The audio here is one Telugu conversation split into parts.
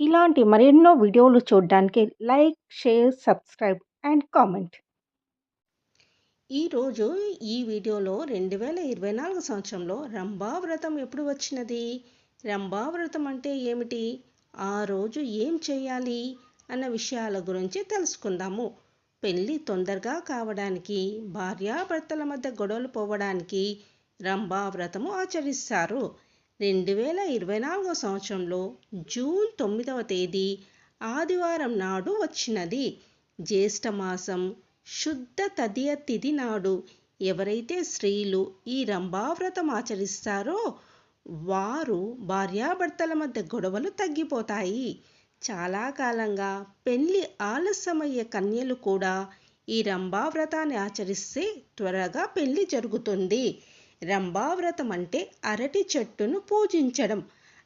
ఇలాంటి మరెన్నో వీడియోలు చూడడానికి like, share, subscribe and comment. ఈరోజు ఈ వీడియోలో రెండు వేల ఇరవై నాలుగు సంవత్సరంలో రంభా వ్రతం ఎప్పుడు వచ్చినది? రంభా వ్రతం అంటే ఏమిటి? ఆ రోజు ఏం చేయాలి? అన్న విషయాల గురించి తెలుసుకుందాము. పెళ్ళి తొందరగా కావడానికి భార్యాభర్తల మధ్య గొడవలు పోవడానికి రంభా వ్రతము ఆచరిస్తారు. రెండు వేల ఇరవై నాలుగో సంవత్సరంలో జూన్ తొమ్మిదవ తేదీ ఆదివారం నాడు వచ్చినది. జ్యేష్ఠమాసం శుద్ధ తదియ తిథి నాడు ఎవరైతే స్త్రీలు ఈ రంభావ్రతం ఆచరిస్తారో వారు భార్యాభర్తల మధ్య గొడవలు తగ్గిపోతాయి. చాలా కాలంగా పెళ్ళి ఆలస్యమయ్యే కన్యలు కూడా ఈ రంభావ్రతాన్ని ఆచరిస్తే త్వరగా పెళ్ళి జరుగుతుంది. రంభావ్రతం అంటే అరటి చెట్టును పూజించడం.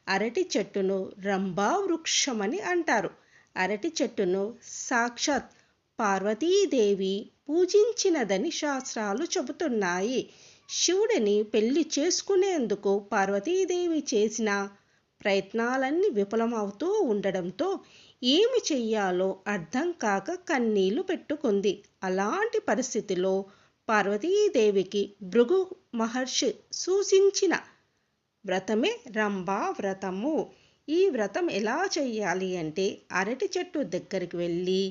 అరటి చెట్టును రంభా వృక్షమని అంటారు. అరటి చెట్టును సాక్షాత్ పార్వతీదేవి పూజించినదని శాస్త్రాలు చెబుతున్నాయి. శివుడిని పెళ్ళి చేసుకునేందుకు పార్వతీదేవి చేసిన ప్రయత్నాలన్నీ విఫలమవుతూ ఉండడంతో ఏమి చెయ్యాలో అర్థం కాక కన్నీళ్ళు పెట్టుకుంది. అలాంటి పరిస్థితిలో పార్వతీదేవికి భృగు మహర్షి సూచించిన వ్రతమే రంభా వ్రతము. ఈ వ్రతం ఎలా చేయాలి అంటే అరటి చెట్టు దగ్గరికి వెళ్ళి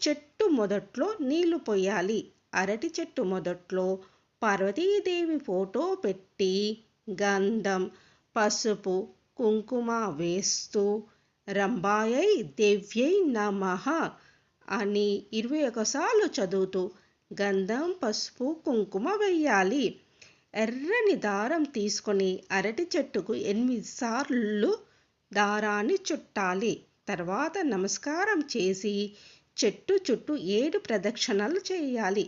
చెట్టు మొదట్లో నీళ్ళు పోయాలి. అరటి చెట్టు మొదట్లో పార్వతీదేవి ఫోటో పెట్టి గంధం పసుపు కుంకుమ వేస్తూ రంభాయై దేవ్యై నమ అని ఇరవై ఒకసార్లు చదువుతూ గంధం పసుపు కుంకుమ వెయ్యాలి ఎర్రని దారం తీసుకొని అరటి చెట్టుకు ఎనిమిది సార్లు దారాన్ని చుట్టాలి. తర్వాత నమస్కారం చేసి చెట్టు చుట్టూ ఏడు ప్రదక్షిణలు చేయాలి.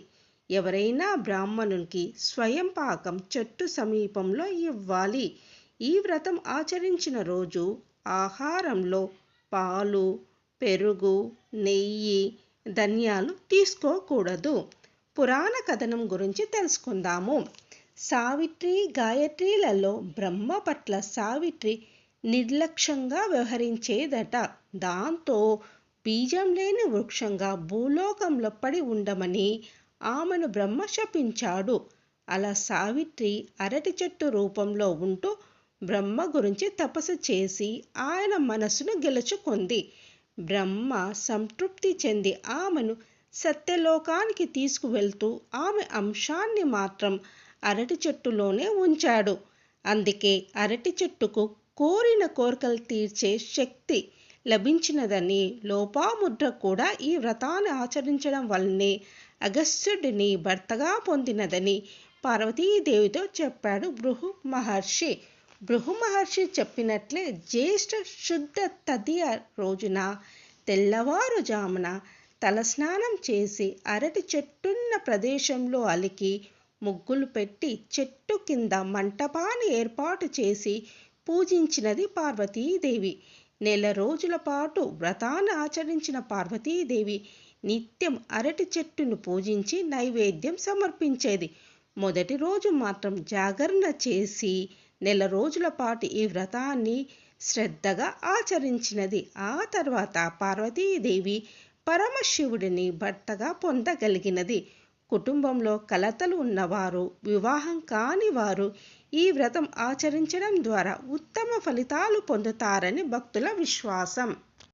ఎవరైనా బ్రాహ్మణునికి స్వయం పాకం చెట్టు సమీపంలో ఇవ్వాలి. ఈ వ్రతం ఆచరించిన రోజు ఆహారంలో పాలు పెరుగు నెయ్యి ధన్యాలు తీసుకోకూడదు. పురాణ కథనం గురించి తెలుసుకుందాము. సావిత్రి గాయత్రిలలో బ్రహ్మ పట్ల సావిత్రి నిర్లక్ష్యంగా వ్యవహరించేదట. దాంతో బీజం లేని వృక్షంగా భూలోకంలో పడి ఉండమని ఆమెను బ్రహ్మ శపించాడు. అలా సావిత్రి అరటి చెట్టు రూపంలో ఉంటూ బ్రహ్మ గురించి తపస్సు చేసి ఆయన మనసును గెలుచుకుంది. బ్రహ్మ సంతృప్తి చెంది ఆమెను సత్యలోకానికి తీసుకువెళ్తూ ఆమె అంశాన్ని మాత్రం అరటి చెట్టులోనే ఉంచాడు. అందుకే అరటి చెట్టుకు కోరిన కోరికలు తీర్చే శక్తి లభించినదని లోపాముద్ర కూడా ఈ వ్రతాన్ని ఆచరించడం వల్లనే అగస్త్యుడిని భర్తగా పొందినదని పార్వతీదేవితో చెప్పాడు బృహు మహర్షి బృహు మహర్షి చెప్పినట్లే జ్యేష్ఠ శుద్ధ తదియ రోజున తెల్లవారుజామున తలస్నానం చేసి అరటి చెట్టున్న ప్రదేశంలో అలికి ముగ్గులు పెట్టి చెట్టు కింద మంటపాన్ని ఏర్పాటు చేసి పూజించినది పార్వతీదేవి. నెల రోజుల పాటు వ్రతాన్ని ఆచరించిన పార్వతీదేవి నిత్యం అరటి చెట్టును పూజించి నైవేద్యం సమర్పించేది. మొదటి రోజు మాత్రం జాగరణ చేసి నెల రోజుల పాటు ఈ వ్రతాన్ని శ్రద్ధగా ఆచరించినది. ఆ తర్వాత పార్వతీదేవి పరమశివుడిని భర్తగా పొందగలిగినది. కుటుంబంలో కలతలు ఉన్నవారు వివాహం కాని వారు ఈ వ్రతం ఆచరించడం ద్వారా ఉత్తమ ఫలితాలు పొందుతారని భక్తుల విశ్వాసం.